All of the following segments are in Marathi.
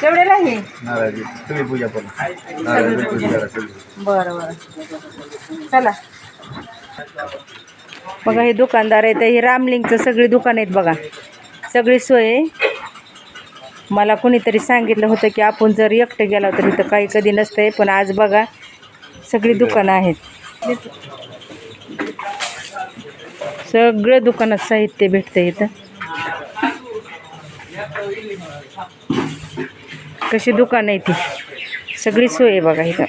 हे नारळाची सगळी पूजा करून नारळाची पूजा करा. सगळी बरं बरं. चला. बघा हे दुकानदार आहेत. हे रामलिंगचं सगळी दुकान आहेत बघा. सगळी सोय आहे. मला कुणीतरी सांगितलं होतं की आपण जर एकटं गेलो तर इथं काही कधी नसतंय पण आज बघा सगळी दुकानं आहेत. सगळं दुकानात साहित्य भेटतं इथं. कशी दुकान आहे ती? सगळी सोय आहे बघा इथं.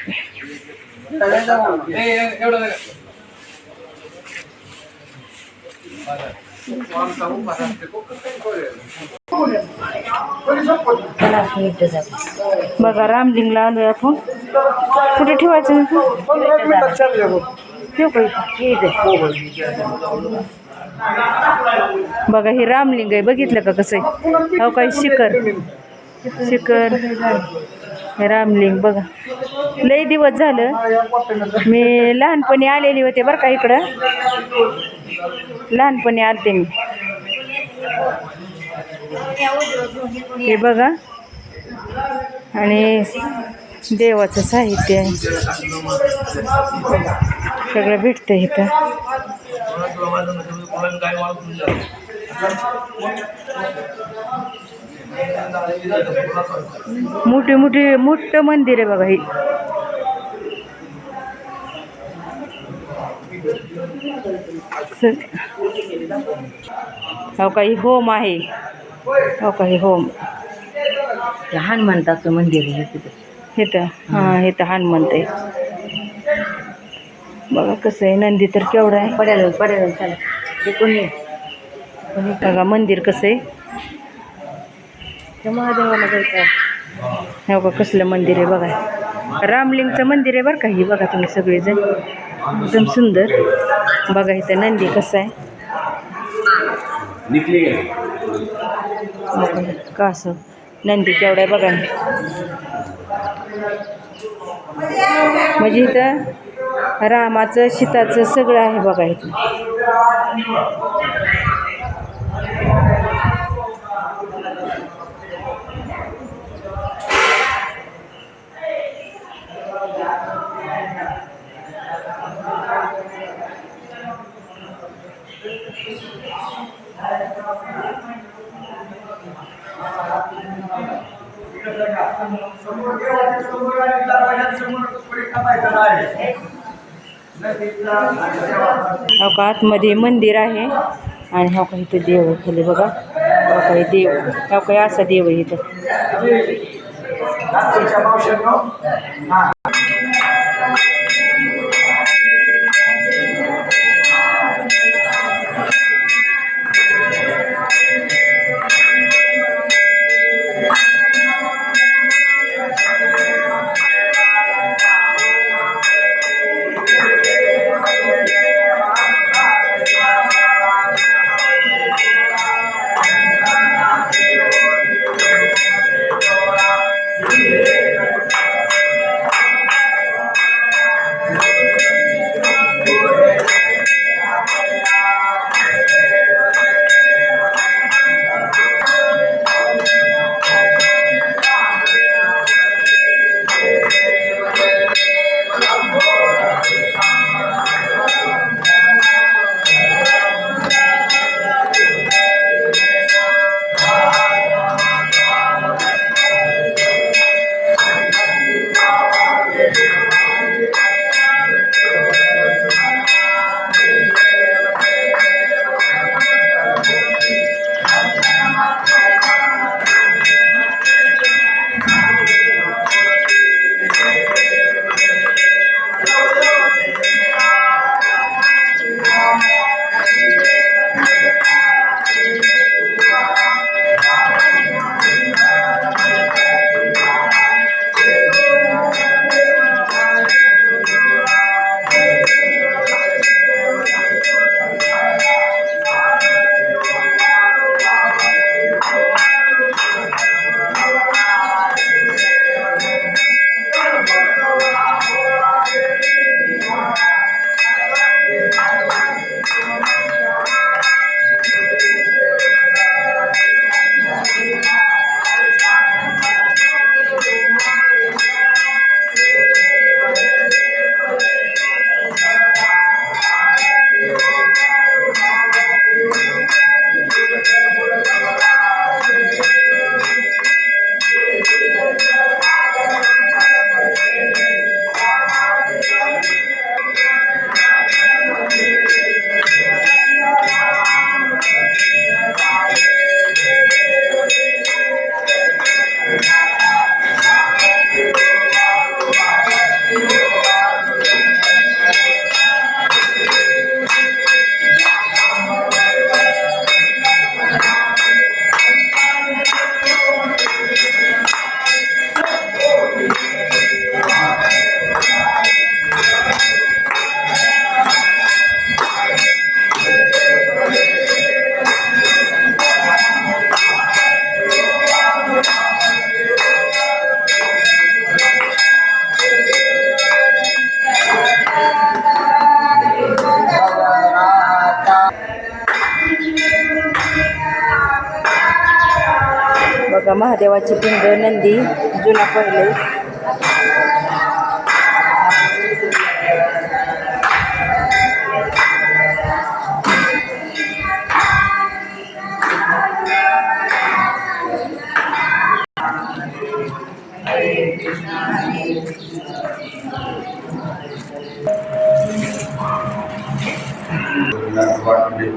बघा रामलिंगला आलोय आपण. कुठे ठेवायचं का बघा हे रामलिंग आहे. बघितलं का कसं आहे? हो काही शिखर. शिखर हे रामलिंग बघा. लई दिवस झालं. मी लहानपणी आलेली होते बरं का इकडं. लहानपणी आलते मी. हे बघा. आणि देवाचं साहित्य आहे. सगळं भेटतं इथं. मोठी मोठी मोठं मंदिर आहे बघा हे. हो काही होम आहे. हो काही होम. हनुमंताचं मंदिर आहे तिथे. इथं हां इथं हनुमंत आहे. बघा कसं आहे नंदी तर केवढं आहे. पड्याला पड्याला चला. ते कोणी बघा मंदिर कसं आहे. त्या महादेवाला जायचं हे बघा कसलं मंदिर आहे बघा. रामलिंगचं मंदिर आहे बरं का? ही बघा तुम्ही सगळेजण. एकदम सुंदर. बघा इथं नंदी कसं आहे. का असं? नंदी केवढा आहे बघा. म्हणजे इथं रामाचं सीताचं सगळं आहे बघा इथं. हो का आतमध्ये मंदिर आहे. आणि हो काही इथं देव खाली बघा. हो काही देव हो काही असा देव इथं. दुर्गा महादेवाची पिंड नंदी जुना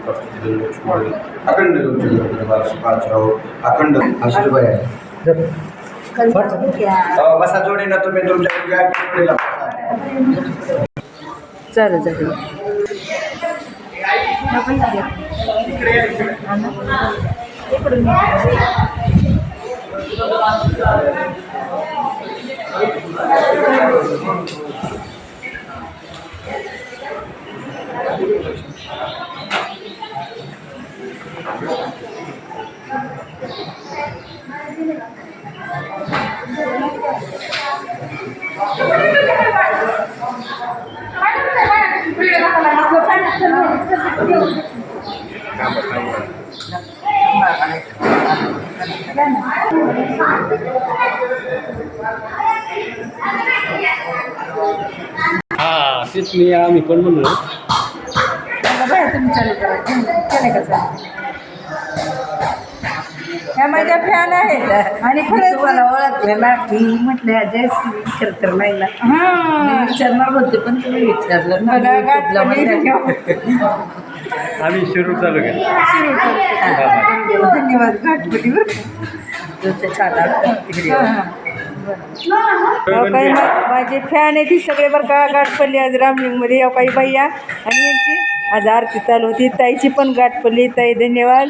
पहिले अखंड अखंड आशीर्वाद आहे बसा जोडीनं तुम्ही तुमच्या गाडीला चालेल चालेल हा तेच मी आम्ही पण म्हणलो. ह्या माझ्या फॅन आहेत. आणि खरंच तुम्हाला ओळखलं ना की म्हटलं जय श्री तर नाही ना. हां. विचारणार होते पण तुम्ही विचारलं ना मला. आम्ही शिरूर चालू केलं. धन्यवाद घाटपटीवर तुमच्या काही माझे फॅन आहे ती सगळे बरं का? गाठ पडली आज रामलिंगमध्ये या काही भैया. आणि यांची आज आरती चालू होती. ताईची पण गाठ पडली ताई धन्यवाद.